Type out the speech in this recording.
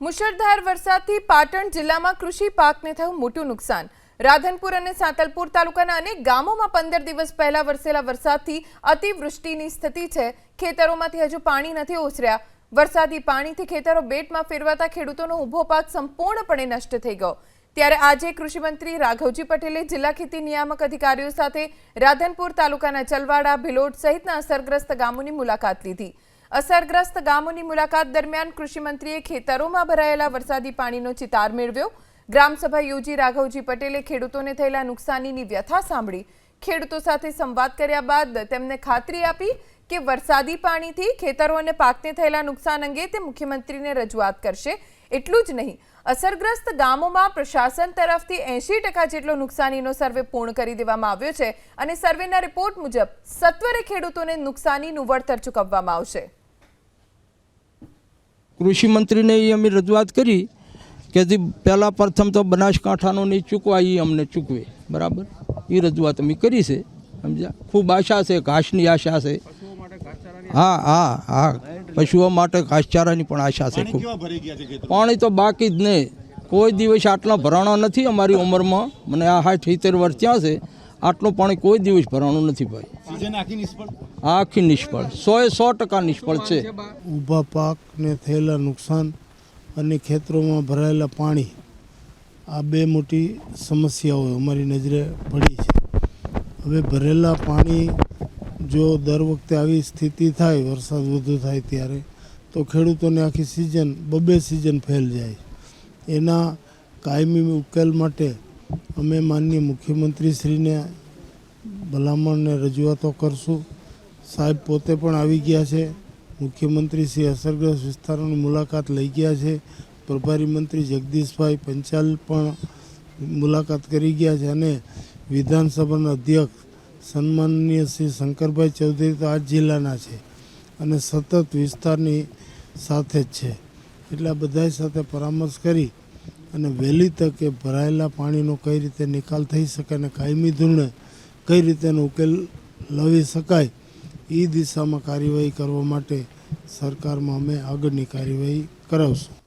મુશળધાર વરસાદથી પાટણ જિલ્લામાં કૃષિ પાકને થયું મોટું નુકસાન. રાધનપુર અને સાંતલપુર તાલુકાના અનેક ગામોમાં પંદર દિવસ પહેલા વરસેલા વરસાદથી અતિવૃષ્ટિની સ્થિતિ છે. ખેતરોમાંથી હજુ પાણી નથી ઓસર્યા. વરસાદી પાણીથી ખેતરો બેટમાં ફેરવાતા ખેડૂતોનો ઊભો પાક સંપૂર્ણપણે નષ્ટ થઈ ગયો. ત્યારે આજે કૃષિમંત્રી રાઘવજી પટેલે જિલ્લા ખેતી નિયામક અધિકારીઓ સાથે રાધનપુર તાલુકાના ચલવાડા ભિલોડ સહિતના અસરગ્રસ્ત ગામોની મુલાકાત લીધી. અસરગ્રસ્ત ગામોની મુલાકાત દરમિયાન કૃષિમંત્રીએ ખેતરોમાં ભરાયેલા વરસાદી પાણીનો ચિતાર મેળવ્યો. ગ્રામસભા યોજી રાઘવજી પટેલે ખેડૂતોને થયેલા નુકસાનીની વ્યથા સાંભળી. ખેડૂતો સાથે સંવાદ કર્યા બાદ તેમને ખાતરી આપી કે વરસાદી પાણીથી ખેતરો અને પાકને થયેલા નુકસાન અંગે તે મુખ્યમંત્રીને રજૂઆત કરશે. એટલું જ નહીં, અસરગ્રસ્ત ગામોમાં પ્રશાસન તરફથી એંશી ટકા જેટલો નુકસાનીનો સર્વે પૂર્ણ કરી દેવામાં આવ્યો છે અને સર્વેના રિપોર્ટ મુજબ સત્વરે ખેડૂતોને નુકસાનીનું વળતર ચૂકવવામાં આવશે. કૃષિ મંત્રીને એ અમે રજૂઆત કરી કે જે પહેલાં પ્રથમ તો બનાસકાંઠાનો નહીં ચૂકવા એ અમને ચૂકવે. બરાબર? એ રજૂઆત અમે કરી છે. સમજ્યા? ખૂબ આશા છે ઘાસની આશા છે. હા હા હા. પશુઓ માટે ઘાસચારાની પણ આશા છે ખૂબ. પાણી તો બાકી જ નહીં કોઈ દિવસ આટલા ભરાણો નથી અમારી ઉંમરમાં. મને આ હાથ સિત્તેર વર્ષ ત્યાં છે. આટલું પાણી કોઈ દિવસ ભરાણું નથી ભાઈ. આખી નિષ્ફળ? સો એ સો ટકા નિષ્ફળ છે. ઊભા પાકને થયેલા નુકસાન અને ખેતરોમાં ભરાયેલા પાણી આ બે મોટી સમસ્યાઓ અમારી નજરે પડી છે. હવે ભરેલા પાણી જો દર વખતે આવી સ્થિતિ થાય વરસાદ વધુ થાય ત્યારે તો ખેડૂતોને આખી સિઝન બબે સિઝન ફેલ જાય. એના કાયમી ઉકેલ માટે અમે માનનીય મુખ્યમંત્રીશ્રીને ભલામણને રજૂઆતો કરશું. સાહેબ પોતે પણ આવી ગયા છે. મુખ્યમંત્રી શ્રી અસરગ્રસ્ત વિસ્તારોની મુલાકાત લઈ ગયા છે. પ્રભારી મંત્રી જગદીશભાઈ પંચાલ પણ મુલાકાત કરી ગયા છે અને વિધાનસભાના અધ્યક્ષ સન્માનનીય શ્રી શંકરભાઈ ચૌધરી તો આ જિલ્લાના છે અને સતત વિસ્તારની સાથે જ છે. એટલે બધા સાથે પરામર્શ કરી અને વહેલી તકે ભરાયેલા પાણીનો કઈ રીતે નિકાલ થઈ શકે અને કાયમી ધોરણે કઈ રીતે એનો ઉકેલ લાવી શકાય એ દિશામાં કાર્યવાહી કરવા માટે સરકારમાં અમે આગળની કાર્યવાહી કરાવશું.